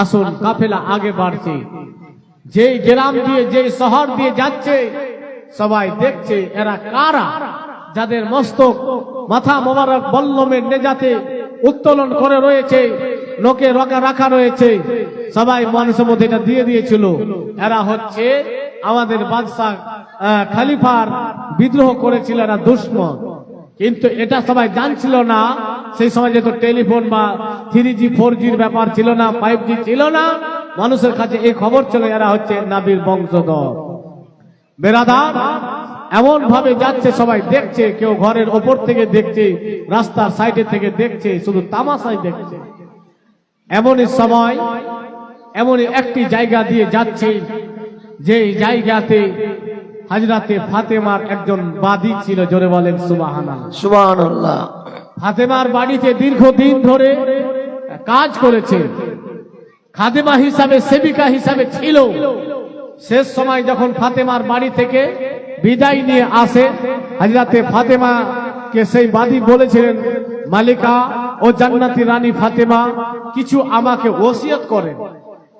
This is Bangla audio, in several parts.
আসুন কাফেলা আগে বাড়ছে। যেই গ্রাম দিয়ে, যেই শহর দিয়ে যাচ্ছে, সবাই দেখছে এরা কারা? যাদের মস্তক মাথা মোবারক বল্লমের নেজাতে উত্তোলন করে রয়েছে, লোকে রকা রাখা রয়েছে, সবাই মানুষের মধ্যে এটা দিয়ে দিয়েছিল। এরা হচ্ছে আমাদের বাদশাহ খালিফার বিদ্রোহ করেছিল এরা দুশ্মন। কিন্তু এটা সবাই জানছিল না সেই সময় যেহেতু টেলিফোন বা থ্রি জি ফোর জির ব্যাপার ছিল না ফাইভ জি ছিল না, মানুষের কাছে এই খবর ছিল এরা হচ্ছে নাবির বংশধর। বেরাদার এমন ভাবে যাচ্ছে, সবাই দেখছে, কেউ ঘরের ওপর থেকে দেখছে, রাস্তার সাইডে থেকে দেখছে, শুধু তামাশাই দেখছে। এমনই সময়, এমনই একটি জায়গা দিয়ে যাচ্ছে যে জায়গাতে হাজরাতে ফাতেমার একজন বাদী ছিল, জোরে বলেন সুবাহানা সুবহানাল্লাহ। ফাতেমার বাড়িতে দীর্ঘদিন ধরে কাজ করেছে। খাদেমা হিসাবে, সেবিকা হিসাবে ছিল। শেষ সময় যখন ফাতেমার বাড়ি থেকে বিদায় নিয়ে আসে হাজরাতে ফাতেমা কে সেই বাদী বলেছিলেন, মালিকা ও জান্নাতি রানী ফাতেমা, কিছু আমাকে ওসিয়ত করেন।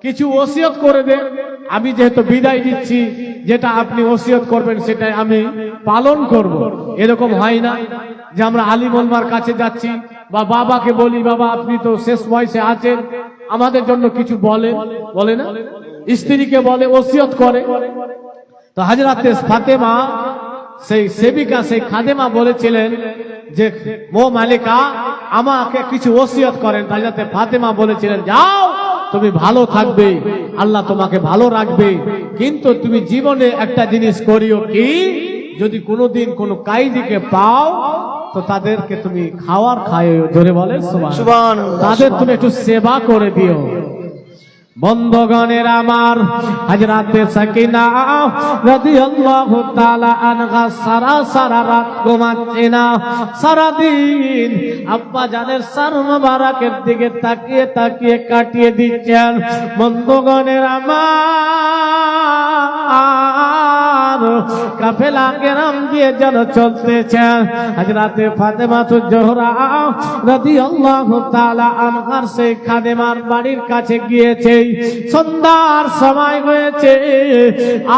কিছু ওসিয়ত করে দেন। আমি যেহেতু বিদায় দিচ্ছি যেটা আপনি ওসিয়ত করবেন সেটাই আমি পালন করব। এরকম হয় না যে আমরা আলী মোলমার কাছে যাচ্ছি বা বাবাকে বলি, বাবা, আপনি তো শেষ বয়সে আছেন, আমাদের জন্য কিছু বলে। বলে না? স্ত্রীকে বলে, ওসিয়ত করে। তো হাজরাতে ফাতেমা, সেই সেবিকা, সেই খাদেমা বলেছিলেন যে, মো মালিকা, আমাকে কিছু ওসিয়ত করেন। হাজরাতে ফাতেমা বলেছিলেন, যাও তুমি ভালো থাকবে আল্লাহ তোমাকে ভালো রাখবে। কিন্তু তুমি জীবনে একটা জিনিস করিও কি? যদি কোনোদিন কোনো কাইদিকে পাও তো তাদেরকে তুমি খাওয়ার খাইও। ধরে বলে তাদের তুমি একটু সেবা করে দিও। বন্ধগণের আমার হাজরাতে সাকিনা রাদিয়াল্লাহু তাআলা আনহা সারা সারা রাত ঘুমাচ্ছে না। সারা দিন আব্বা জানের সার দিকে তাকিয়ে তাকিয়ে কাটিয়ে দিচ্ছেন। বন্ধগণের আমার কাফেলা কেরাম দিয়ে যেন চলতেছেন হাজরাতে ফাতেমা তো জোহরা রাদিয়াল্লাহু তাআলা আনহার সেই খাদেমার বাড়ির কাছে গিয়েছে। সন্ধ্যার সময় হয়েছে।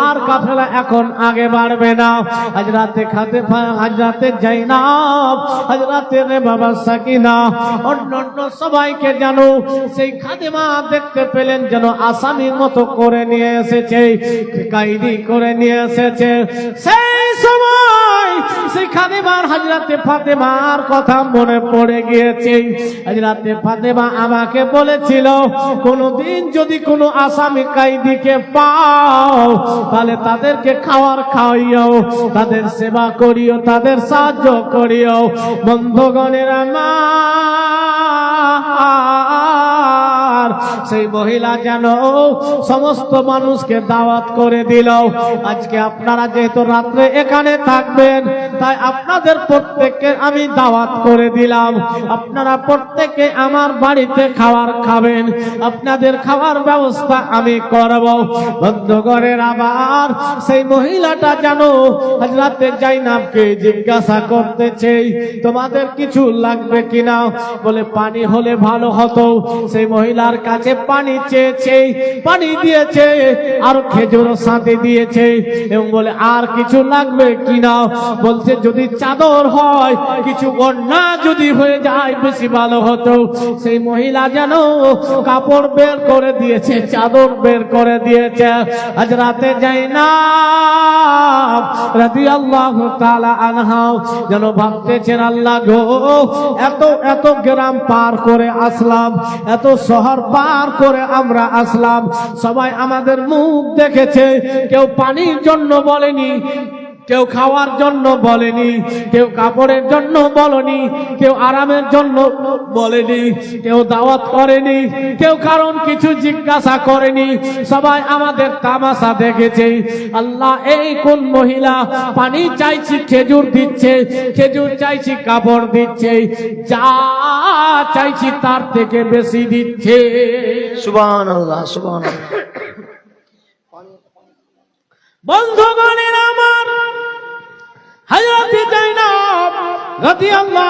আর কাফেলা এখন আগে বাড়বে না। হাজরাতে খাতে হাজরাতে জাইনাব হাজরাতে রে বাবা সাকিনা, অন্য অন্য সবাইকে জানো সেই খাদেমা দেখতে পেলেন, যেন আসামির মতো করে নিয়ে এসেছে, কাইদি করে নিয়ে এসেছে। সেই সময় সেই খাদেমার হাজরাতে ফাতেমার কথা মনে পড়ে গিয়েছে। হাজরাতে ফাতেমা আমাকে বলেছিল, কোনদিন যদি কোনো আসামি কাইদিকে পাও, তাহলে তাদেরকে খাওয়ার খাওয়াইও তাদের সেবা করিও, তাদের সাহায্য করিও। বন্ধগণের আমার সেই মহিলা যেন সমস্ত মানুষকে দাওয়াত করে দিল। আজকে আপনারা যেহেতু রাত্রে এখানে থাকবেন, তাই আপনাদের প্রত্যেককে আমি দাওয়াত করে দিলাম। আপনারা প্রত্যেকে আমার বাড়িতে খাবার খাবেন। আপনাদের খাওয়ার ব্যবস্থা আমি করব। বন্ধুগণের আবার সেই মহিলাটা যেন হাজরাতে জাইনাবকে জিজ্ঞাসা করতেছে তোমাদের কিছু লাগবে কিনা? বলে, পানি হলে ভালো হতো। সেই মহিলার কাছে পানি চেয়েছে, পানি দিয়েছে, আর খেজুর সাথে দিয়েছে। এবং বলে, আর কিছু লাগবে কিনা বলছে, যদি চাদর হয়, কিছু অন্যা যদি হয়ে যায়, বেশি ভালো হতো। সেই মহিলা যেন কাপড় বের করে দিয়েছে, চাদর বের করে দিয়েছে। আজ রাতে যাই না রাতি আল্লাহ আনহাও যেন ভাবতেছেন, আল্লাহ গো, এত এত গ্রাম পার করে আসলাম, এত শহর পার করে আমরা আসলাম। সবাই আমাদের মুখ দেখেছে। কেউ পানির জন্য বলেনি কেউ খাওয়ার জন্য বলেনি কেউ কাপড়ের জন্য বলেনি কেউ আরামের জন্য বলেনি কেউ দাওয়াত করেনি কেউ কারণ কিছু জিজ্ঞাসা করেনি। সবাই আমাদের তামাশা দেখেছে। আল্লাহ এই কোন মহিলা? পানি চাইছি খেজুর দিচ্ছে খেজুর চাইছি কাপড় দিচ্ছে যা চাইছি তার থেকে বেশি দিচ্ছে। সুবহানাল্লাহ সুবহানাল্লাহ। বন্ধুগণের আমার হাজরাতে যাই না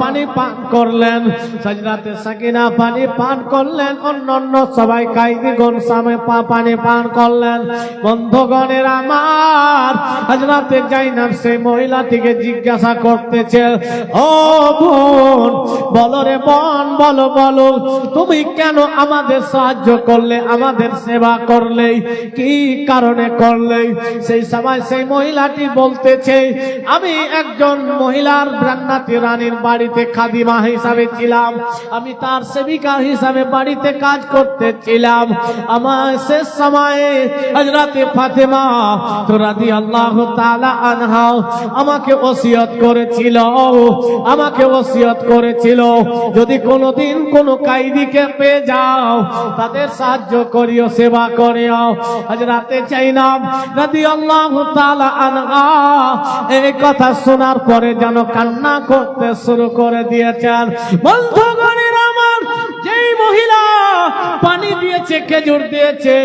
পানি পান করলেন সাজরাতে সাকিনা পানি পান করলেন, অন্যান্য সবাই কাইদিগণ সামনে পা পানি পান করলেন। বন্ধগণের আমার, হাজরাতে জাইনাব সেই মহিলাটিকে জিজ্ঞাসা করতেছে, ও বোন, বলো রে বোন, বলো বলো, তুমি কেন আমাদের সাহায্য করলে, আমাদের সেবা করলে কি কারণে করলে সেই সময় সেই মহিলাটি বলতেছে, আমি একজন মহিলার ব্রান্নাতি রানীর বাড়িতে খাদিমা হিসাবে ছিলাম। আমি তার সেবিকা হিসাবে বাড়িতে কাজ করতেছিলাম। আমার শেষ সময়ে হজরতে ফাতেমা রাদি আল্লাহ তাআলা আনহা আমাকে ওসিয়ত করেছিল। আমাকে ওসিয়ত করেছিল, যদি কোনোদিন কোনো কাইদিকে পেয়ে যাও, তাদের সাহায্য করিও, সেবা করিও। হজরাতে চাইনাম রাদি আল্লাহ তাআলা আনহা এই কথা শোনার পরে যেন কান্না করতে শুরু করে দিয়েছেন। বন্ধুগণের আমার, যেই মহিলা পানি দিয়েছে, খেজুর দিয়েছে,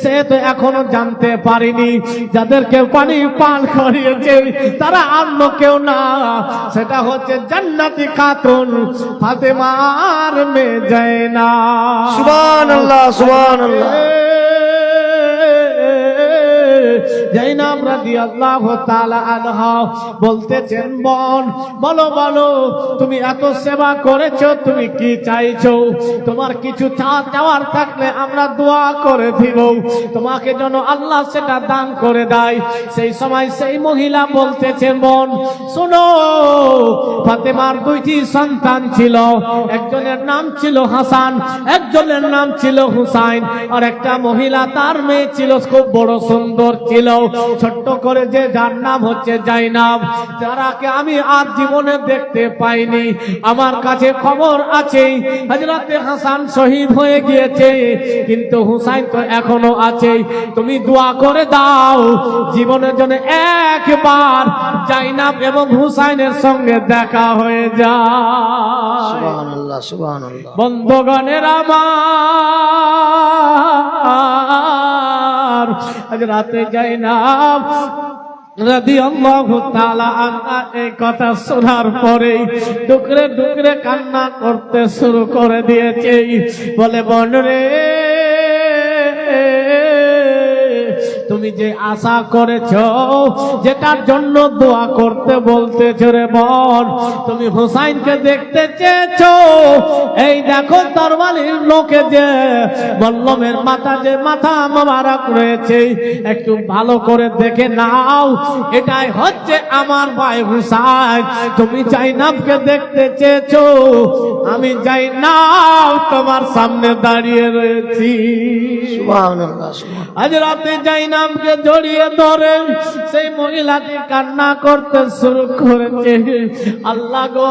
সে তো এখনও জানতে পারিনি, যাদেরকে পানি পান করিয়েছে, তারা অন্য কেউ না। সেটা হচ্ছে জান্নাতি খাতুন ফাতেমার মেয়ে যায় না সুবহানাল্লাহ সুবহানাল্লাহ। জাইনাব রাদিয়াল্লাহু তাআলা আনহা বলতেছেন বলো বলো, তুমি এত সেবা করেছ, তুমি কি চাইছো? তোমার কিছু থাকলে আমরা দোয়া করে দিব। তোমাকে যেন আল্লাহ সেটা দান করে দেয়। সেই সময় সেই মহিলা বলতেছেন বোন, শোনো, ফাতেমার দুইটি সন্তান ছিল। একজনের নাম ছিল হাসান, একজনের নাম ছিল হুসাইন। আর একটা মহিলা, তার মেয়ে ছিল খুব বড় সুন্দর ছিল। ছোট্ট করে যে যার নাম হচ্ছে জাইনাব যারাকে আমি আর জীবনে দেখতে পাইনি। আমার কাছে খবর আছে হজরতে হাসান শহীদ হয়ে গিয়েছে। কিন্তু হুসাইন তো এখনও আছে তুমি দোয়া করে দাও জীবনের জন্য একবার জাইনাব এবং হুসাইনের সঙ্গে দেখা হয়ে যায়। বন্ধগণের আমার আজ রাতে আল্লাহ এই কথা শোনার পরে টুকরে টুকরে কান্না করতে শুরু করে দিয়েছে। বলে, বন রে তুমি যে আশা করেছ যেটার জন্য দোয়া করতে বলতেছ রে বোন তুমি হুসাইনকে দেখতে চেয়েছ। এই দেখো তরবালির লোকে যে বল্লমের মাথা যে মাথা মোবারক রয়েছে একটু ভালো করে দেখে নাও। এটাই হচ্ছে আমার ভাই হুসাইন। তুমি জাইনাবকে দেখতে চেয়েছো আমি জাইনাব তোমার সামনে দাঁড়িয়ে রয়েছি। আজ রাতে জাইনামকে জড়িয়ে ধরে, সেই মহিলাটি কান্না করতে শুরু করেছে। আল্লাহ গো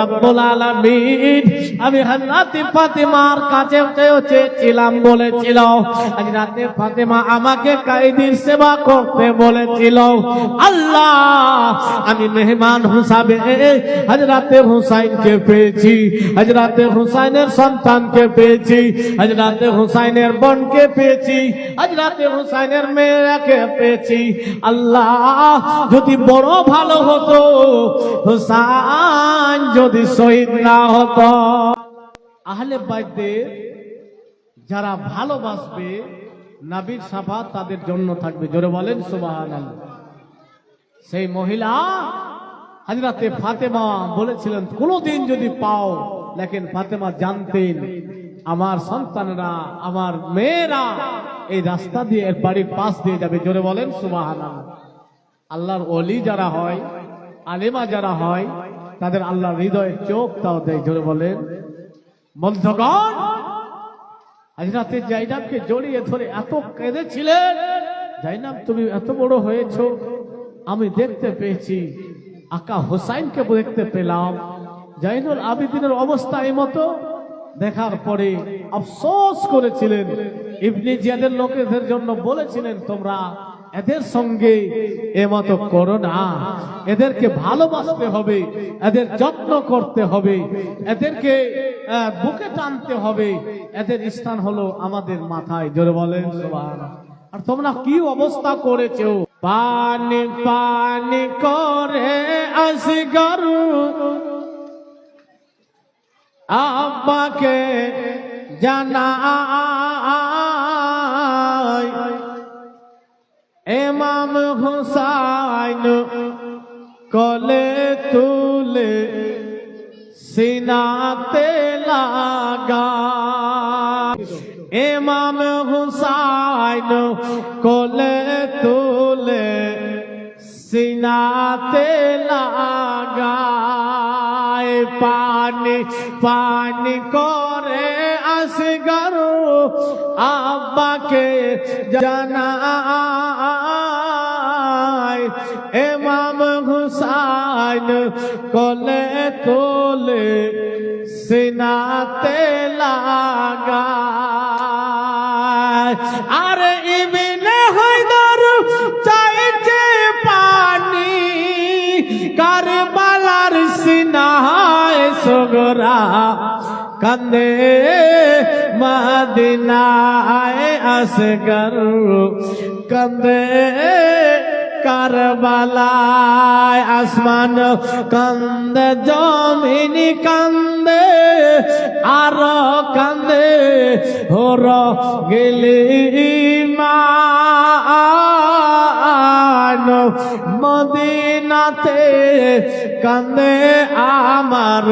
রব্বুল আলামিন, আমি হযরত ফাতিমার কাছে চেয়েছিলাম, বলেছিল আজ রাতে ফাতিমা আমাকে কায়দির সেবা করতে বলেছিল। আল্লাহ, আমি মেহমান হিসাবে হযরতে হুসাইনকে পেয়েছি, হযরতে হুসাইনের সন্তানকে পেয়েছি হাজরাতে হুসাইনের বোনকে পেয়েছি। হযরতে হুসাইনের মেয়েকে পেয়েছি। আল্লাহ যদি বড় ভালো হতো, হুসাইন যদি শহীদ না হতো। আহলে বাইতদের যারা ভালোবাসবে, নাবির সাফা তাদের জন্য থাকবে। জোরে বলেন, সুবহানাল্লাহ। সেই মহিলা হাজরাতে ফাতেমা বলেছিলেন, কোনোদিন যদি পাও, লেকিন ফাতেমা জানতেন আমার সন্তানরা, আমার মেয়েরা এই রাস্তা দিয়ে, এর বাড়ির পাশ দিয়ে যাবে। জোরে বলেন, সুবহানাল্লাহ। আল্লাহর অলি যারা হয়, আলেমা যারা হয়, তাদের আল্লাহর হৃদয়ের চোখ তাও দেয়, জোরে বলেন। বন্ধগণ, হাজরাতে জাইনাবকে জড়িয়ে ধরে এত কেঁদেছিলেন জাইনাব, তুমি এত বড় হয়েছো, আমি দেখতে পেয়েছি, আকা হোসাইনকে দেখতে পেলাম। জাইনুল আবিদিনের অবস্থা এই মতো। দেখার পরে আফসোস করেছিলেন। ইবনি জিয়াদের লোকেদের জন্য বলেছিলেন, তোমরা এদের সঙ্গে এমতো করো না। এদেরকে ভালোবাসতে হবে, এদের যত্ন করতে হবে, এদেরকে বুকে টানতে হবে। এদের স্থান হলো আমাদের মাথায়। জোরে বলেন আর তোমরা কি অবস্থা করেছ? পানি পানি করে আসগর। আব্বাকে জানাই এমাম হুসাইন কলে তুলে সিনাতে লাগা এমাম হুসাইন কোলে তুলে সিনাতে লাগায় পানি পানি করে আসগর। আব্বাকে জানায় এমাম হুসাইন কোলে তোলে সিনাতে লাগায় আরে ইবিনে সগরা কান্দে মদিনায় আসগর, কান্দে কারবালায় আসমান, কান্দে জমিন, কান্দে আর কান্দে হর গেলি মদিনাতে কান্দে আমার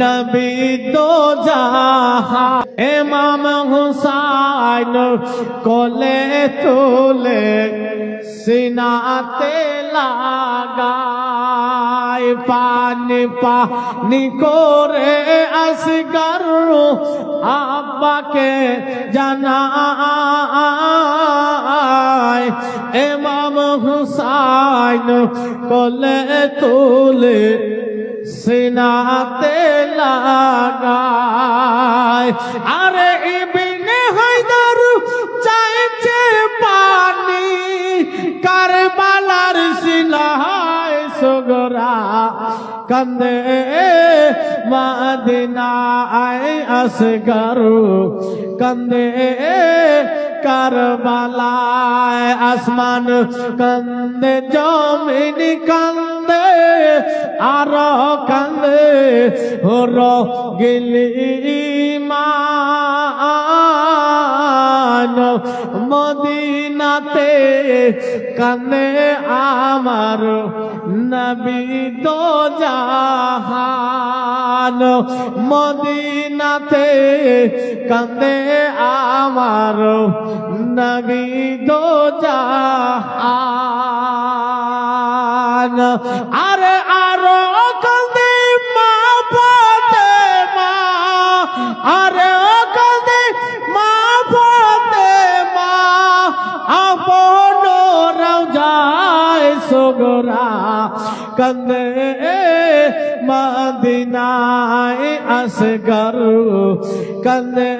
নবী তো যাহা এমাম হুসাইন কোলে তোলে সিনাতে লাগায়, পানি পানি করে আসগর আব্বাকে জানায় এমাম হুসাইন কোলে তুলে সিনাতে লাগায়। আরে ইবিনে হায়দার চাইছে পানি কারবালার সিনায় সগরা কান্দে। মদিনায় আসগর কান্দে। কারবালায় আসমান কান্দে জমিন কান্দে আর কান্দে হর গেলি মান মদিনাতে কান্দে আমার নবী তো জাহান মদিনাতে কান্দে আমার নবী তো জাহান। আরে সগরা কান্দে মদিনায় আসগর। কান্দে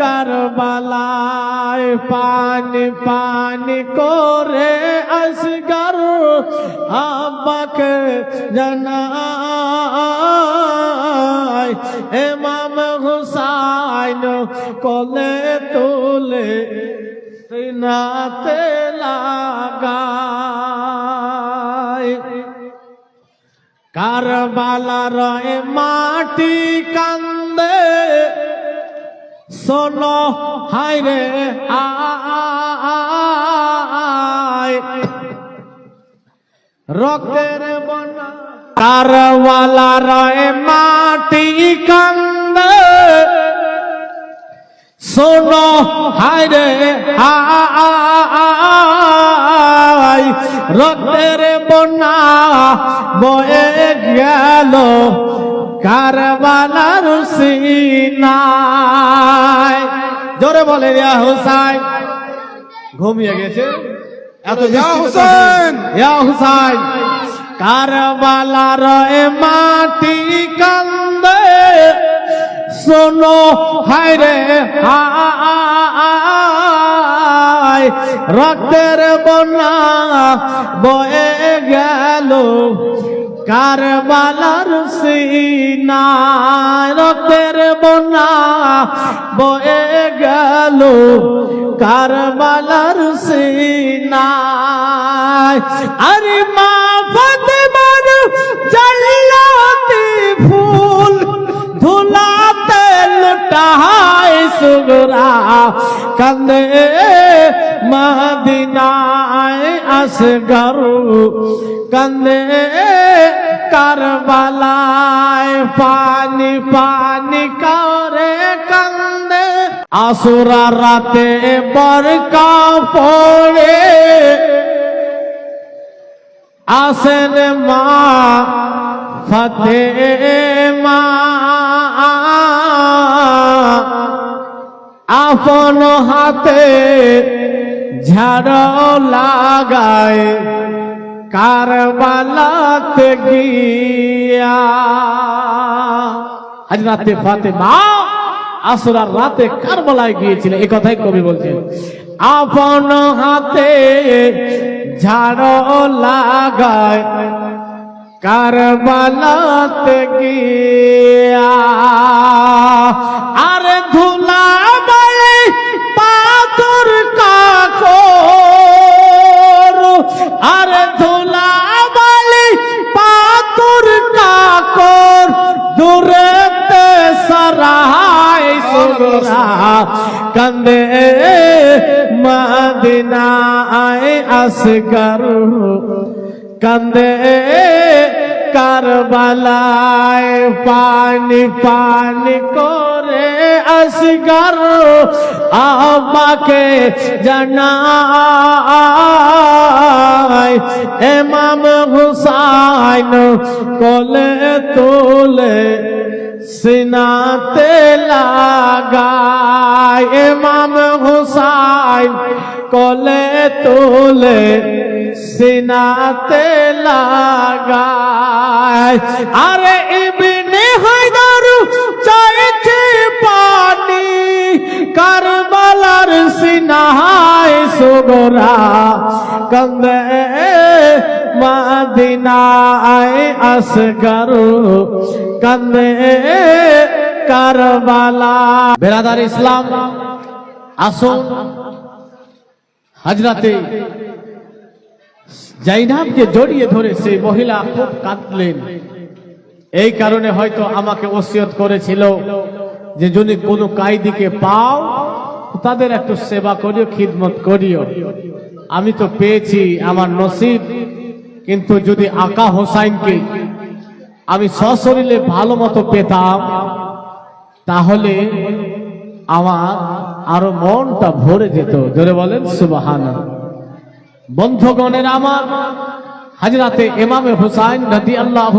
কারবালায় পানি পানি করে আসগর। আব্বাকে জানায়, এমাম হুসাইন কোলে তুলে সিনাতে লাগায়। কারবালার এ মাটি কান্দে শোনো হায় রে, আয়। রক্তের বনা কারওয়ালার এ মাটি কান্দে শোনো হায় রে আয় রক্তের বন্যা বয়ে গেল কারবালার সিনায়। জোরে বলে রিয়া হুসাইন। ঘুমিয়ে গেছে? এত ইয়া হুসাইন! ইয়া হুসাইন। কারবালার এ মাটি কান্দে। শোনো হায় রে হায় রক্তের বন্যা বয়ে গেল কারবালার সিনায়। রক্তের বন্যা বয়ে গেল কারবালার সিনায়। আরে মা সুগরা কান্দে মদিনায় আসগর, কান্দে কারবালায় পানি পানি করে কান্দে। আসুরা রাতে বরকা পড়ে। আসেন মা ফতে মা আপন হাতে ঝাড় লাগায় কারবালাতে গিয়া। আজ রাতে ফাতে মা আসরার রাতে কারবালায় গিয়েছিল এই কথাই কবি বলছেন। আপন হাতে ঝাড় লাগায় কারবালাতে গিয়া। আরে ধুলা সুরা কান্দে মদিনায় আসগর। কান্দে কারবালায় পানি পানি করে আসগর। আমাকে জানাই এমাম হুসাইন কোলে তোলে সিনাতে লাগায় এমাম হুসাইন কোলে তোলে, সিনাতে লাগায়। আরে ইবনে হায়দার চাইছে পানি, কারবালার সিনায় সুগরা কন্দে মদিনায় আসগর। কন্দে কারবালা। বেরাদার ইসলাম, আসুন। হাজরাতে জাইনাবকে জড়িয়ে ধরে সেই মহিলা খুব কাঁদলেন। এই কারণে হয়তো আমাকে ওসিয়ত করেছিল যে যদি কোনো কায়দিকে পাও, তাদের একটু সেবা করিও, খিদমত করিও। আমি তো পেয়েছি আমার নসিব, কিন্তু যদি আকা হোসাইনকে আমি সশরীরে ভালো মতো পেতাম, তাহলে আমার আরও মনটা ভরে যেত। ধরে বলেন সুবাহানা বন্ধগণের আমার হাজরাতে এমামে হুসাইন নদী আল্লাহ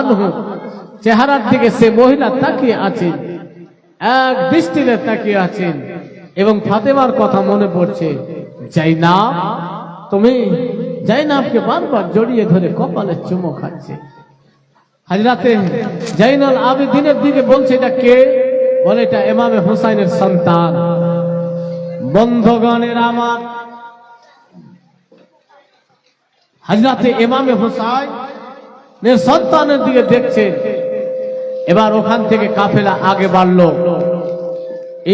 আনহু, চেহারার দিকে সে মহিলা তাকিয়ে আছেন, এক দৃষ্টিতে তাকিয়ে আছেন এবং ফাতেমার কথা মনে পড়ছে যাই না তুমি আপকে বারবার জড়িয়ে ধরে কপালে চুমো খাচ্ছে। হাজরাতে জাইনাল আবেদিনের দিকে বলছে, এটা কে? বলে, এটা ইমামে হুসাইনের সন্তান। বন্ধগণের আমার, হাজরাতে ইমামে হুসাইন সন্তানের দিকে দেখছে, এবার ওখান থেকে কাফেলা আগে বাড়লো।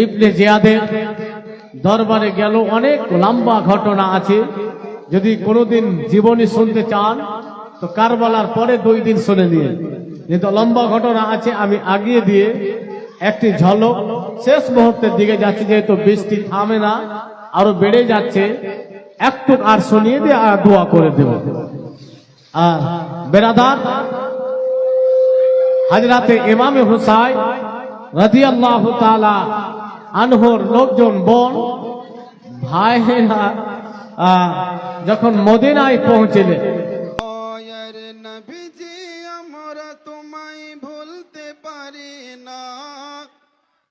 ইবনে জিয়াদের দরবারে গেল অনেক লম্বা ঘটনা আছে। যদি কোনোদিন জীবনী শুনতে চান তো কারবালার পরে দুই দিন শুনে নিয়ে। কিন্তু লম্বা ঘটনা আছে আমি আগিয়ে দিয়ে একটি ঝলক শেষ মুহূর্তের দিকে যাচ্ছে যেহেতু বৃষ্টি থামে না আরও বেড়ে যাচ্ছে একটু আর শুনিয়ে দিয়ে আর দোয়া করে দেব। আর বেরাদার হাজরাতে ইমামে হুসাইন রাদিয়াল্লাহু তাআলা আনহর লোকজন বোন আহ, যখন মদিনায় পৌঁছলেন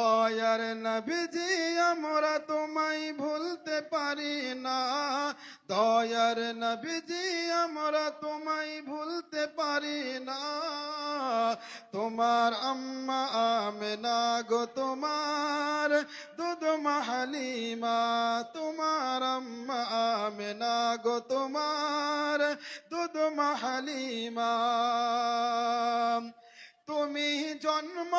দয়ার নবীজি, আমরা তোমায় ভুলতে পারি না। দয়ার নবীজি, আমরা তোমায় ভুলতে পারি না। তোমার আম্মা আমেনা গো, তোমার দুধ হালিমা তোমার আম্মা আমেনা গো, তোমার দুধ হালিমা তুমি জন্ম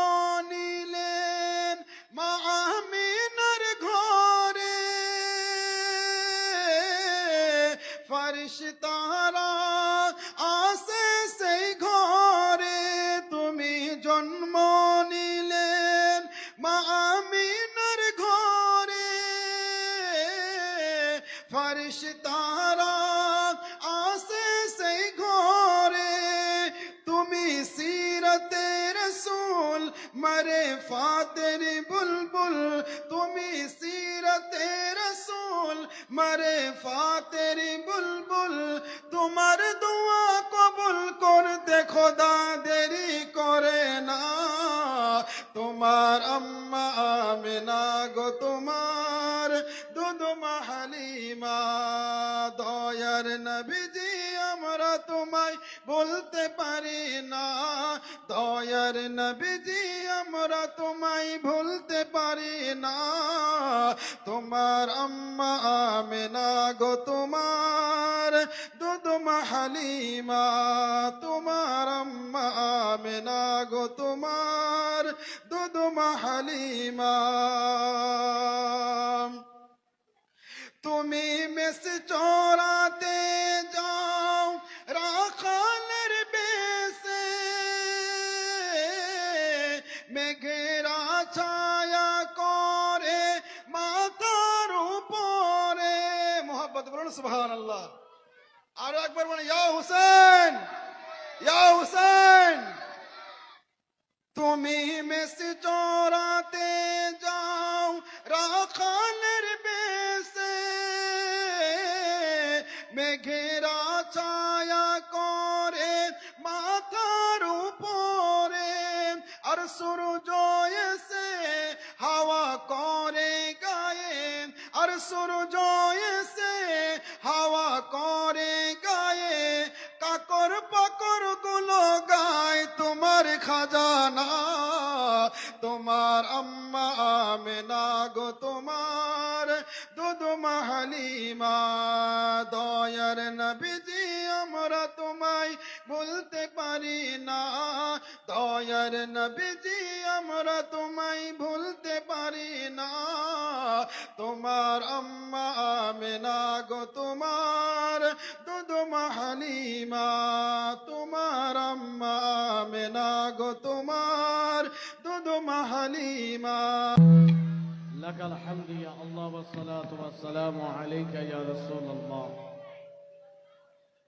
নিলেন মা আমিনার ঘরে। ফারিস দয়ার নবীজি, আমরা তোমায় বলতে পারি না। দয়ার নবীজি, আমরা তোমায় ভুলতে পারি না। তোমার আম্মা আমেনা গো, তোমার দুধ হালিমা তোমার আম্মা আমেনা গো, তোমার দুধ হালিমা তুমি মেস চোরাতে যাও, রাখালের বেশে। মেঘেরা ছায়া করে মাথার উপরে। মোহাম্মদ বলুন সুবহান আল্লাহ আরও একবার বলুন, ইয়া হুসেন ইয়া হুসেন। তুমি মেস চোরাতে যাও, রাখালের বেশে। মেঘেরা ছায়া করে মাথার উপরে, আর সূর্য এসে হাওয়া করে গায়ে, আর সূর্য এসে হাওয়া করে গায়ে, কাকর পাকরগুলো গায় তোমার খাজানা, তোমার আম্মা আমেনা গো, তোমার দুধ হালিমা দয়ার নবীজি আমরা তোমায় বলতে পারি না। দয়ার নবীজি আমরা তোমায় ভুলতে পারি না। তোমার আম্মা আমেনা গো, তোমার দুধ হালিমা তোমার আম্মা আমেনা গো, তোমার দুধ হালিমা لك الحمد يا الله والصلاة والسلام عليك يا رسول الله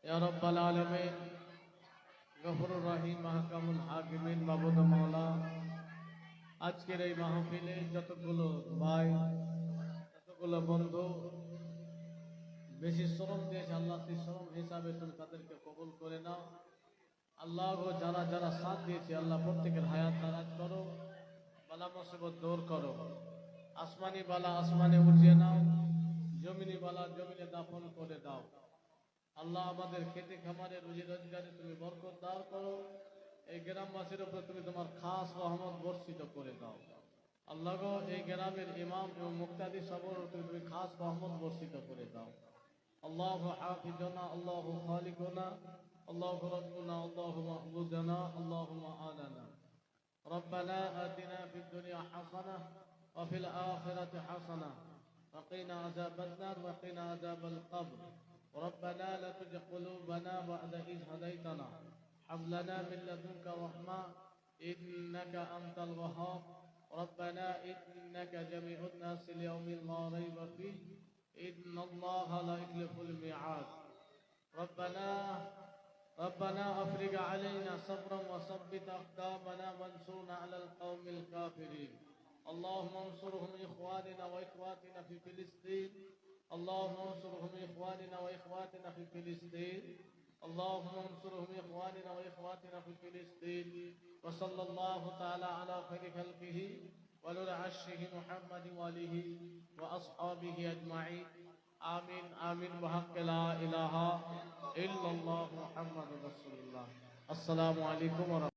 يا رب العالمين গফর রহিম মাহকামুল হাকিমিন মাবুদ মাওলা আজকের এই মাহফিলে যতগুলো ভাই যতগুলো বন্ধু বেশি শ্রম দিয়েছে আল্লাহ সেই শ্রম হিসাবে তুমি তাদেরকে কবুল করে নাও আল্লাহ গো যারা যারা সাথ দিয়েছে আল্লাহ প্রত্যেকের হায়াত দারাজ করো বালা মুসিবত দূর করো আসমানি বালা আসমানে উঠিয়ে নাও জমিনি বালা জমিনে দাফন করে দাও আল্লাহ আমাদের খেতে খামারে রুজি রোজগারে তুমি বরকত দাও করো এই গ্রামবাসীর উপর তুমি তোমার খাস রহমত বর্ষিত করে দাও আল্লাহ গো এই গ্রামের ইমাম এবং মুক্তাদি সবর উপরে তুমি খাস রহমত বর্ষিত করে দাও আল্লাহ হাফিজনা আল্লাহ খালিকুনা আল্লাহ রব্বুনা আল্লাহ মাহবুদনা আল্লাহ আলানা ربنا آتنا في الدنيا حسنة وفي الآخرة حسنة. وقنا عذاب النار وقنا عذاب القبر. ربنا لا تزغ قلوبنا بعد إذ هديتنا. هب لنا من لدنك رحمة إنك أنت الوهاب. ربنا إنك جميع الناس اليوم لا ريب فيه. إن الله لا يخلف الميعاد. ربنا ربنا افرج علينا صبرا وثبت أقدامنا وانصرنا على القوم الكافرين. اللهم انصرهم إخواننا وإخواتنا في فلسطين. اللهم انصرهم إخواننا وإخواتنا في فلسطين. اللهم انصرهم إخواننا وإخواتنا في فلسطين. وصلى الله تعالى على خير خلقه ونور عرشه محمد وآله وأصحابه أجمعين. آمين آمين. بحق لا إله إلا الله محمد رسول الله. السلام عليكم ورحمة